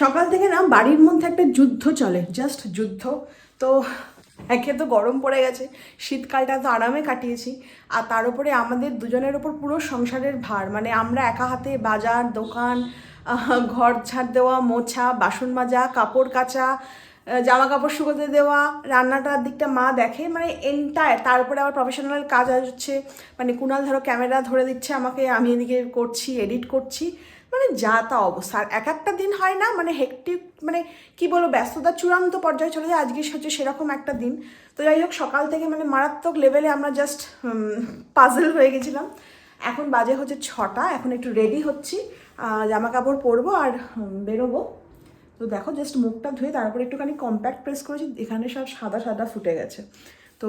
সকাল থেকে না বাড়ির মধ্যে একটা যুদ্ধ চলে জাস্ট যুদ্ধ। তো একে তো গরম পড়ে গেছে, শীতকালটা তো আরামে কাটিয়েছি, আর তার উপরে আমাদের দুজনের ওপর পুরো সংসারের ভার। মানে আমরা একা হাতে বাজার, দোকান ঘর ছাড় দেওয়া, মোছা, বাসন মাজা, কাপড় কাচা জামা কাপড় শুকোতে দেওয়া, রান্নাটার দিকটা মা দেখে মানে এন্টায়ার তারপরে আবার প্রফেশনাল কাজ হচ্ছে মানে কুনাল ধরো ক্যামেরা ধরে দিচ্ছে আমাকে, আমি এদিকে করছি এডিট করছি। মানে যা তা অবস্থা। আর এক একটা দিন হয় না মানে হেকটিক মানে কি বলব ব্যস্ততা চূড়ান্ত পর্যায়ে চলে যায়। আজকে হচ্ছে সেরকম একটা দিন। তো যাই হোক, সকাল থেকে মানে মারাত্মক লেভেলে আমরা জাস্ট পাজল হয়ে গেছিলাম। এখন বাজে হচ্ছে ছটা, এখন একটু রেডি হচ্ছি। জামা কাপড় পরবো আর বেরোবো। তো দেখো জাস্ট মুখটা ধুয়ে তারপরে একটুখানি কম্প্যাক্ট প্রেস করেছি, এখানে সব সাদা সাদা ফুটে গেছে। তো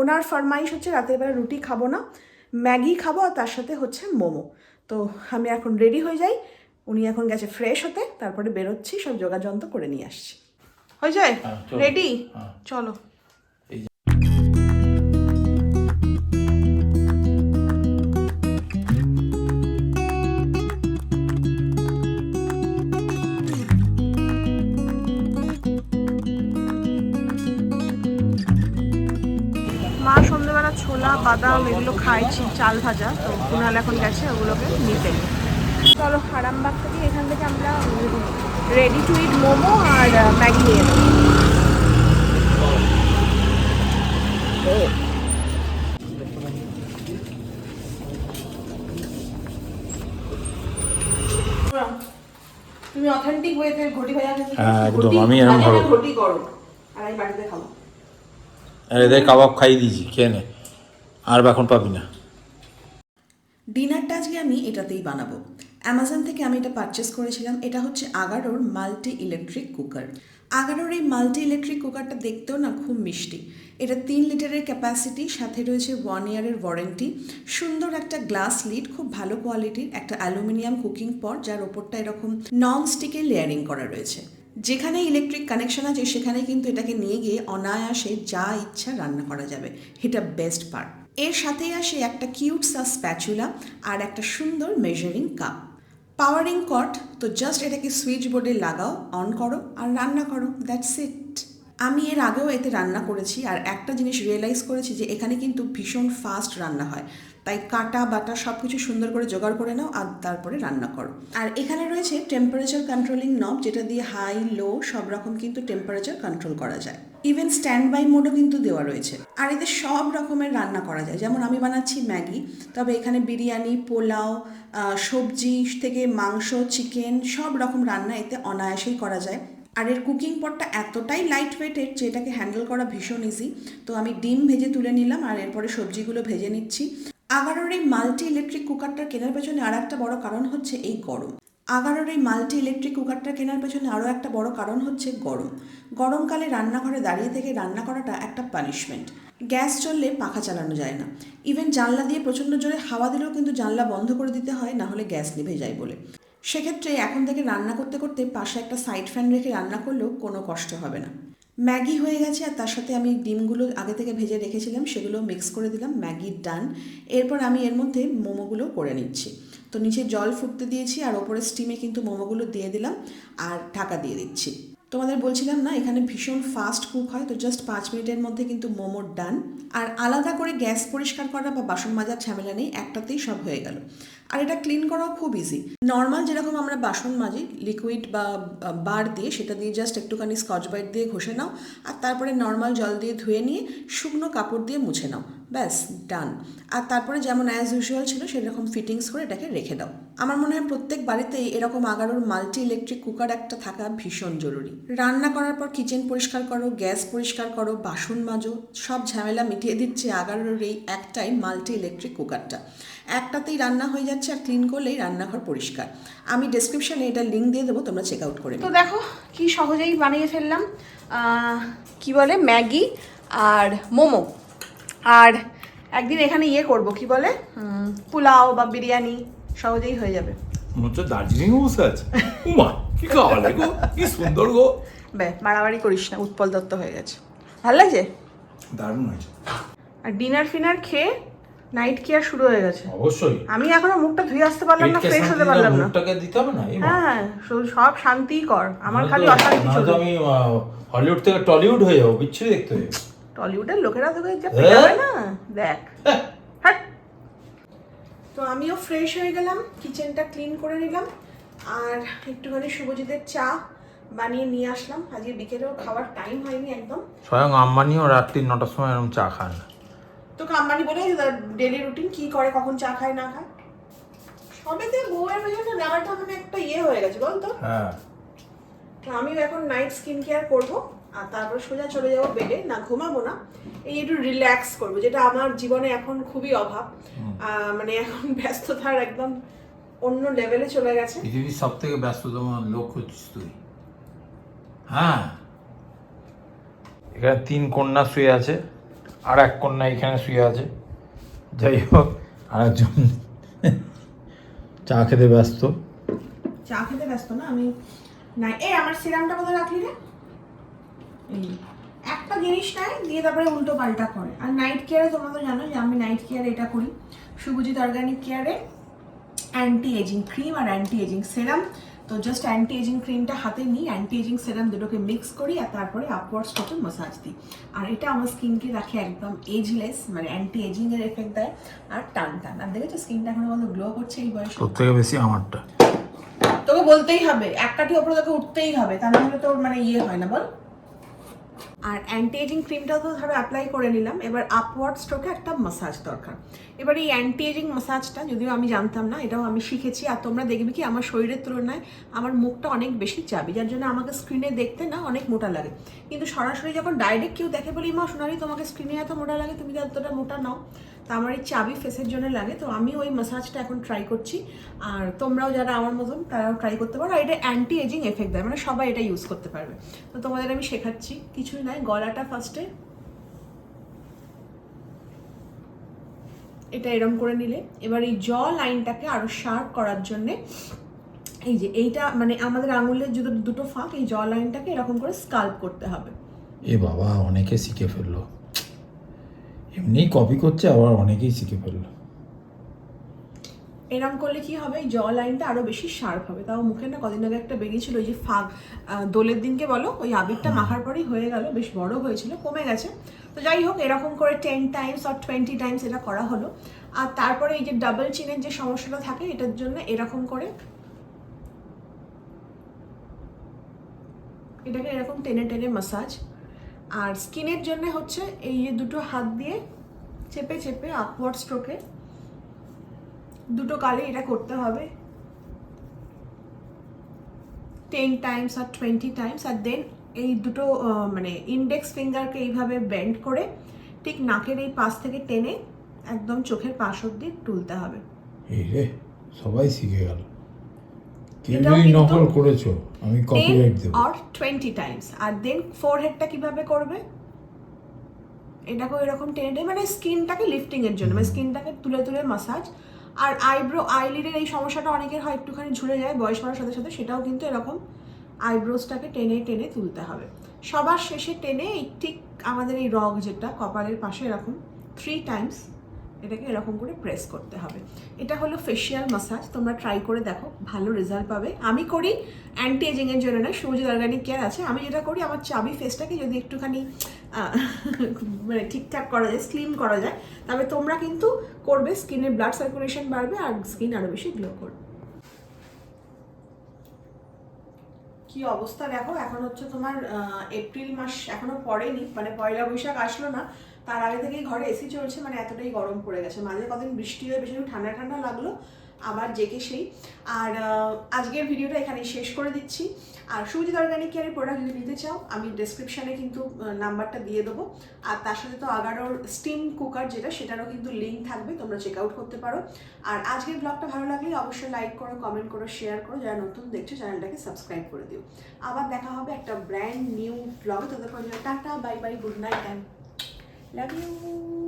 ওনার ফরমাইশ হচ্ছে, রাতের বেলা রুটি খাব না। ম্যাগি খাব আর তার সাথে হচ্ছে মোমো। তো আমি এখন রেডি হয়ে যাই। উনি এখন গেছে ফ্রেশ হতে তারপরে বেরোচ্ছি সব যোগাযন্ত্র করে নিয়ে আসছি। হয়ে যায়? রেডি হ্যাঁ। চলো। বাদাম এগুলো খাইছি চাল ভাজা তো কুনাল এখন গেছে ওগুলোকে নিতে চলো আরামবাগ থেকে এখান থেকে আমরা রেডি টু ইট মোমো আর ম্যাগি নিয়ে নেব। তুমি অথেন্টিক ওয়েতে ঘটি ভাজা হ্যাঁ, একদম, আমি এরকম ভাজা না, ভাবে- ঘটি করো আর আমি বাড়িতে খাব। আর কাবাব খাইয়ে দিয়েছি খেয়ে নে। আর এখন পাবি না। ডিনারটা আজকে আমি এটাতেই বানাবো। অ্যামাজন থেকে আমি এটা পারচেস করেছিলাম। এটা হচ্ছে আগারোর মাল্টি ইলেকট্রিক কুকার আগারোর এই মাল্টি ইলেকট্রিক কুকারটা দেখতেও না খুব মিষ্টি। এটা তিন লিটারের ক্যাপাসিটি সাথে রয়েছে ওয়ান ইয়ারের ওয়ারেন্টি সুন্দর একটা গ্লাস লিড খুব ভালো কোয়ালিটির একটা অ্যালুমিনিয়াম কুকিং পট যার ওপরটা এরকম নন স্টিকের লেয়ারিং করা রয়েছে। যেখানে ইলেকট্রিক কানেকশন আছে সেখানে কিন্তু এটাকে নিয়ে গিয়ে অনায়াসে যা ইচ্ছা রান্না করা যাবে। এটা বেস্ট পার্ট এর সাথেই আসে একটা কিউট সা স্প্যাচুলা আর একটা সুন্দর মেজারিং কাপ পাওয়ারিং কট তো জাস্ট এটাকে সুইচ বোর্ডে লাগাও অন করো আর রান্না করো দ্যাটস ইট আমি এর আগেও এতে রান্না করেছি আর একটা জিনিস রিয়েলাইজ করেছি যে এখানে কিন্তু ভীষণ ফাস্ট রান্না হয়। তাই কাটা, বাটা সব কিছু সুন্দর করে জোগাড় করে নাও আর তারপরে রান্না করো। আর এখানে রয়েছে টেম্পারেচার কন্ট্রোলিং নব যেটা দিয়ে হাই লো সব রকম কিন্তু টেম্পারেচার কন্ট্রোল করা যায়। ইভেন স্ট্যান্ড বাই মোডও কিন্তু দেওয়া রয়েছে। আর এতে সব রকমের রান্না করা যায়। যেমন আমি বানাচ্ছি ম্যাগি, তবে এখানে বিরিয়ানি, পোলাও সবজি থেকে মাংস, চিকেন সব রকম রান্না এতে অনায়াসেই করা যায়। আর এর কুকিং পটটা এতটাই লাইট ওয়েটের যে এটাকে হ্যান্ডেল করা ভীষণ ইজি তো আমি ডিম ভেজে তুলে নিলাম আর এরপরে সবজিগুলো ভেজে নিচ্ছি। আগারোর এই মাল্টি ইলেকট্রিক কুকারটা কেনার পেছনে আর একটা বড় কারণ হচ্ছে এই গরম। আগারোর এই মাল্টি ইলেকট্রিক কুকারটা কেনার পেছনে আরও একটা বড় কারণ হচ্ছে গরম। গরমকালে রান্নাঘরে দাঁড়িয়ে থেকে রান্না করাটা একটা পানিশমেন্ট গ্যাস চললে পাখা চালানো যায় না। ইভেন জানলা দিয়ে প্রচণ্ড জোরে হাওয়া দিলেও কিন্তু জানলা বন্ধ করে দিতে হয়, না হলে গ্যাস নিভে যায় বলে। সেক্ষেত্রে এখন থেকে রান্না করতে করতে পাশে একটা সাইড ফ্যান রেখে রান্না করলেও কোনো কষ্ট হবে না। ম্যাগি হয়ে গেছে আর তার সাথে আমি ডিমগুলো আগে থেকে ভেজে রেখেছিলাম, সেগুলো মিক্স করে দিলাম, ম্যাগি ডান এরপর আমি এর মধ্যে মোমোগুলো করে নিচ্ছি। তো নিচে জল ফুটতে দিয়েছি আর ওপরে স্টিমে কিন্তু মোমোগুলো দিয়ে দিলাম আর ঢাকা দিয়ে দিচ্ছি। তোমাদের বলছিলাম না, এখানে ভীষণ ফাস্ট কুক হয়, তো জাস্ট পাঁচ মিনিটের মধ্যে কিন্তু মোমোর ডান আর আলাদা করে গ্যাস পরিষ্কার করা বা বাসন মাজার ঝামেলা নেই, একটাতেই সব হয়ে গেল। আর এটা ক্লিন করাও খুব ইজি নর্মাল যেরকম আমরা বাসন মাজি লিকুইড বা বার দিয়ে, সেটা দিয়ে জাস্ট একটুখানি স্কচ ব্রাইট দিয়ে ঘষে নাও, আর তারপরে নর্মাল জল দিয়ে ধুয়ে নিয়ে শুকনো কাপড় দিয়ে মুছে নাও। ব্যাস ডান আর তারপরে যেমন অ্যাজ ইউজুয়াল ছিল সেরকম ফিটিংস করে এটাকে রেখে দাও। আমার মনে হয় প্রত্যেক বাড়িতেই এরকম আগারোর মাল্টি ইলেকট্রিক কুকার একটা থাকা ভীষণ জরুরি। রান্না করার পর কিচেন পরিষ্কার করো গ্যাস পরিষ্কার করো বাসন মাজো সব ঝামেলা মিটিয়ে দিচ্ছে আগারোর এই একটাই মাল্টি ইলেকট্রিক কুকারটা একটাতেই রান্না হয়ে যাচ্ছে আর ক্লিন করলেই রান্নাঘর পরিষ্কার। আমি ডেসক্রিপশনে এটা লিঙ্ক দিয়ে দেবো তোমরা চেক আউট করে তো দেখো কি সহজেই বানিয়ে ফেললাম। কি বলে? ম্যাগি আর মোমো। আর একদিন এখানে ইয়ে করব কি বলে? পোলাও বা বিরিয়ানি সহজেই হয়ে যাবে। মনে হচ্ছে দার্জিলিং বসে আছে। উমা কি খাওয়ালে গো? কি সুন্দর গো। বে মারামারি করিস না উৎপল দত্ত হয়ে গেছে। ভালো লাগছে? দারুণ হয়েছে। আর ডিনার ফিনার খেয়ে নাইট কেয়ার শুরু হয়ে গেছে? অবশ্যই। আমি এখনও মুখটা ধুয়ে আসতে পারলাম না ফ্রেশ হতে পারলাম না। মুখটাকে দিতে হবে না হ্যাঁ শুধু সব শান্তি কর। আমার খালি তো- অশান্তি তো চলবে। আমি হলিউড থেকে টলিউড হয়ে যাব বিচ্ছিরি দেখতে। টলিউডের লোকেরা তোকে যা হ্যাঁ? পেটাবে না। দেখ। হাট। তো আমিও ফ্রেশ হয়ে গেলাম কিচেনটা ক্লিন করে নিলাম আর একটুখানি শুভজিতের চা বানিয়ে নিয়ে আসলাম। আজকে বিকেলেও খাওয়ার টাইম হয়নি একদম। স্বয়ং আম্বানিও রাত্রি নটার সময় এরকম চা খান তোকে আম্বানি বলে ডেলি রুটিন কি করে কখন চা খায় না খায়। সবে সবেতে বউয়ের পেছনে নেওয়াটা মানে একটা ইয়ে হয়ে গেছে বলতো? হ্যাঁ। তো আমিও এখন নাইট স্কিন কেয়ার করব। আর তারপর সোজা চলে যাব বেডে। না ঘুমাবো না। এই একটু রিল্যাক্স করব যেটা আমার জীবনে এখন খুবই অভাব। মানে এখন ব্যস্ততার একদম অন্য লেভেলে চলে গেছে। পৃথিবীর সব থেকে ব্যস্ততম লোক হচ্ছিস তুই। হ্যাঁ। এখানে তিন কন্যা শুয়ে আছে আর এক কন্যা এখানে শুয়ে আছে। যাই হোক আর একজন চা খেতে ব্যস্ত। চা খেতে ব্যস্ত না? আমি না এই আমার সিরামটা কোথায় রাখলি রে। একটা জিনিস নেয় দিয়ে তারপরে উল্টো পাল্টা করে। আর নাইট কেয়ারে তোমরা তো জানো যে আমি নাইট কেয়ারে এটা করি। শুভজিৎ অর্গানিক কেয়ারে অ্যান্টি এজিং ক্রিম আর অ্যান্টি এজিং সেরাম তো জাস্ট অ্যান্টি এজিং ক্রিমটা হাতে নিই অ্যান্টি এজিং সেরাম দুটোকে মিক্স করি আর তারপরে আপওয়ার্ড স্ট্রোকে মাসাজ দিই। আর এটা আমার স্কিনকে রাখে একদম এজলেস মানে অ্যান্টি এজিং এর এফেক্ট দেয় আর টান টান আর দেখেছ স্কিনটা এখন বন্ধু গ্লো করছে এই বয়সে? তোর থেকে বেশি আমারটা। তোকে বলতেই হবে এক কাঠি ওপরে তোকে উঠতেই হবে তা না হলে তোর মানে ইয়ে হয় না বল? আর অ্যান্টি এজিং ক্রিমটা তো ধরো অ্যাপ্লাই করে নিলাম। এবার আপওয়ার্ড স্ট্রোকে একটা মাসাজ দরকার। এবার এই অ্যান্টি এজিং মাসাজটা যদিও আমি জানতাম না, এটাও আমি শিখেছি। আর তোমরা দেখবে কি, আমার শরীরের তুলনায় আমার মুখটা অনেক বেশি চাবি, যার জন্য আমাকে স্ক্রিনে দেখতে না অনেক মোটা লাগে। কিন্তু সরাসরি যখন ডাইরেক্ট কেউ দেখে বলি, মা সোনালি, তোমাকে স্ক্রিনে এত মোটা লাগে, তুমি এতটা মোটা নাও? তা আমার এই চাবি ফেসের জন্য লাগে, তো আমি ওই মাসাজটা এখন ট্রাই করছি। আর তোমরাও যারা আমার মতন, তারাও ট্রাই করতে পারো। আর এটা অ্যান্টি এজিং এফেক্ট দেয় মানে সবাই এটা ইউজ করতে পারবে। তো তোমাদের আমি শেখাচ্ছি, কিছুই নয় গলাটা ফার্স্টে এটা এরম করে নিলে। এবার এই জ লাইনটাকে আরও শার্প করার জন্যে এই যে এইটা মানে আমাদের আঙুলের দুটো দুটো ফাঁক, এই জ লাইনটাকে এরকম করে স্কাল্প করতে হবে। এ বাবা, অনেকে শিখে ফেলল। এমনি কপি করছে আবার অনেকেই শিখে ফেলল। এরম করলে কি হবে? এই জ লাইনটা আরও বেশি শার্প হবে। তাও মুখে না কদিন আগে একটা বেরিয়েছিল ওই যে ফাঁক দোলের দিনকে বলো ওই আবিরটা মাখার পরেই হয়ে গেল বেশ বড় হয়েছিল কমে গেছে। তো যাই হোক এরকম করে টেন টাইমস আর টোয়েন্টি টাইমস এটা করা হলো। আর তারপরে এই যে ডাবল চিনের যে সমস্যাটা থাকে এটার জন্য এরকম করে এটাকে এরকম টেনে টেনে মাসাজ আর স্কিনের জন্য হচ্ছে এই যে দুটো হাত দিয়ে চেপে চেপে আপওয়ার্ড স্ট্রোকে দুটো কালে এটা করতে হবে। টেন টাইমস আর টোয়েন্টি টাইমস আর দেন এই দুটো মানে ইন্ডেক্স ফিঙ্গারকে এইভাবে বেন্ড করে ঠিক নাকের এই পাশ থেকে টেনে একদম চোখের পাশ অব্দি তুলতে হবে। সবাই শিখে গেল। কিন্তু নকল করেছ? আমি কপিরাইট দেবো। আর টোয়েন্টি টাইমস আর দেন ফোর হেডটা কীভাবে করবে? এটাকেও এরকম টেনে টেনে মানে স্কিনটাকে লিফটিং এর জন্য মানে স্কিনটাকে তুলে তুলে মাসাজ আর আইব্রো আইলিডের এই সমস্যাটা অনেকের হয় একটুখানি ঝুলে যায় বয়স বাড়ার সাথে সাথে সেটাও কিন্তু এরকম আইব্রোসটাকে টেনে টেনে তুলতে হবে। সবার শেষে টেনে এই ঠিক আমাদের এই রগ যেটা কপালের পাশে এরকম থ্রি টাইমস এটাকে এরকম করে প্রেস করতে হবে। এটা হলো ফেশিয়াল মাসাজ তোমরা ট্রাই করে দেখো, ভালো রেজাল্ট পাবে। আমি করি অ্যান্টি এজিং এর জন্য না সূর্য অর্গানিক কেয়ার আছে। আমি যেটা করি, আমার চাবি ফেসটাকে যদি একটুখানি মানে ঠিকঠাক করা যায় স্লিম করা যায় তবে তোমরা কিন্তু করবে স্কিনের ব্লাড সার্কুলেশন বাড়বে আর স্কিন আরও বেশি গ্লো করবে। কি অবস্থা দেখো, এখন হচ্ছে তোমার এপ্রিল মাস এখনও পড়েনি মানে পয়লা বৈশাখ আসলো না, তার আগে থেকেই ঘরে এসি চলছে মানে এতটাই গরম পড়ে গেছে। মাঝে কদিন বৃষ্টি হয়ে বেশি ঠান্ডা ঠান্ডা লাগল আবার জেকে সেই। আর আজকের ভিডিওটা এখানেই শেষ করে দিচ্ছি। আর সুজিত অর্গানিক কেয়ারের প্রোডাক্ট যদি নিতে চাও, আমি ডেসক্রিপশানে কিন্তু নাম্বারটা দিয়ে দেবো। আর তার সাথে তো আগারোর স্টিম কুকার যেটা, সেটারও কিন্তু লিঙ্ক থাকবে, তোমরা চেক আউট করতে পারো। আর আজকের ব্লগটা ভালো লাগলে অবশ্যই লাইক করো কমেন্ট করো শেয়ার করো। যারা নতুন দেখছ চ্যানেলটাকে সাবস্ক্রাইব করে দিও। আবার দেখা হবে একটা ব্র্যান্ড নিউ ব্লগে তোদের tata bye bye good night and love you